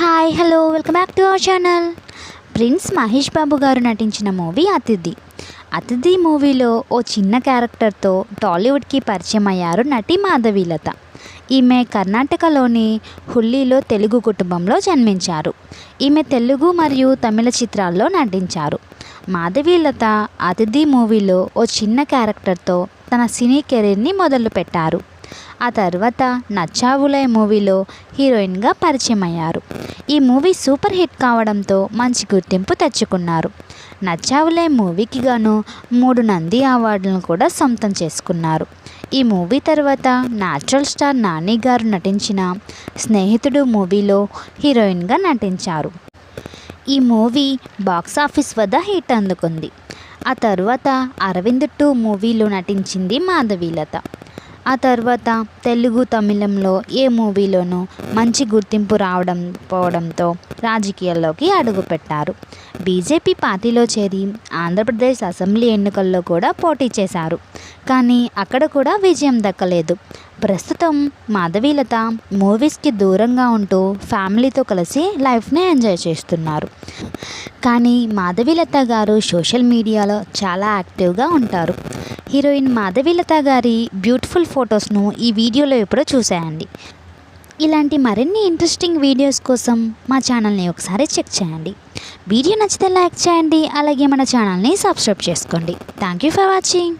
Hi hello welcome back to our channel prince Mahesh Babu garu నటించిన movie అతిథి. అతిథి మూవీలో ఓ చిన్న క్యారెక్టర్తో టాలీవుడ్కి పరిచయం అయ్యారు నటి మాధవీలత ఈమె కర్ణాటకలోని హుల్లీలో తెలుగు కుటుంబంలో జన్మించారు. ఈమె తెలుగు మరియు తమిళ చిత్రాల్లో నటించారు. మాధవీలత అతిథి మూవీలో ఓ చిన్న క్యారెక్టర్తో తన సినీ కెరీర్ని మొదలుపెట్టారు. ఆ తర్వాత నచ్చావులై మూవీలో హీరోయిన్గా పరిచయం అయ్యారు ఈ మూవీ సూపర్ హిట్ కావడంతో మంచి గుర్తింపు తెచ్చుకున్నారు. నచ్చావులై మూవీకి గాను మూడు నంది అవార్డులను కూడా సొంతం చేసుకున్నారు. ఈ మూవీ తర్వాత న్యాచురల్ స్టార్ నాని గారు నటించిన స్నేహితుడు మూవీలో హీరోయిన్గా నటించారు. ఈ మూవీ బాక్సాఫీస్ వద్ద హిట్ అందుకుంది. ఆ తర్వాత అరవింద్ టూ మూవీలో నటించింది మాధవీలత. ఆ తర్వాత తెలుగు తమిళంలో ఏ మూవీలోనూ మంచి గుర్తింపు రావడం పోవడంతో రాజకీయాల్లోకి అడుగుపెట్టారు. బీజేపీ పార్టీలో చేరి ఆంధ్రప్రదేశ్ అసెంబ్లీ ఎన్నికల్లో కూడా పోటీ చేశారు. కానీ అక్కడ కూడా విజయం దక్కలేదు. ప్రస్తుతం మాధవీలత మూవీస్కి దూరంగా ఉంటూ ఫ్యామిలీతో కలిసి లైఫ్ని ఎంజాయ్ చేస్తున్నారు. కానీ మాధవీలత గారు సోషల్ మీడియాలో చాలా యాక్టివ్గా ఉంటారు. హీరోయిన్ మాధవీలత గారి బ్యూటిఫుల్ ఫొటోస్ను ఈ వీడియోలో ఎప్పుడో చూసేయండి ఇలాంటి మరిన్ని ఇంట్రెస్టింగ్ వీడియోస్ కోసం మా ఛానల్ని ఒకసారి చెక్ చేయండి. వీడియో నచ్చితే లైక్ చేయండి అలాగే మన ఛానల్ని సబ్స్క్రైబ్ చేసుకోండి. Thank you for watching.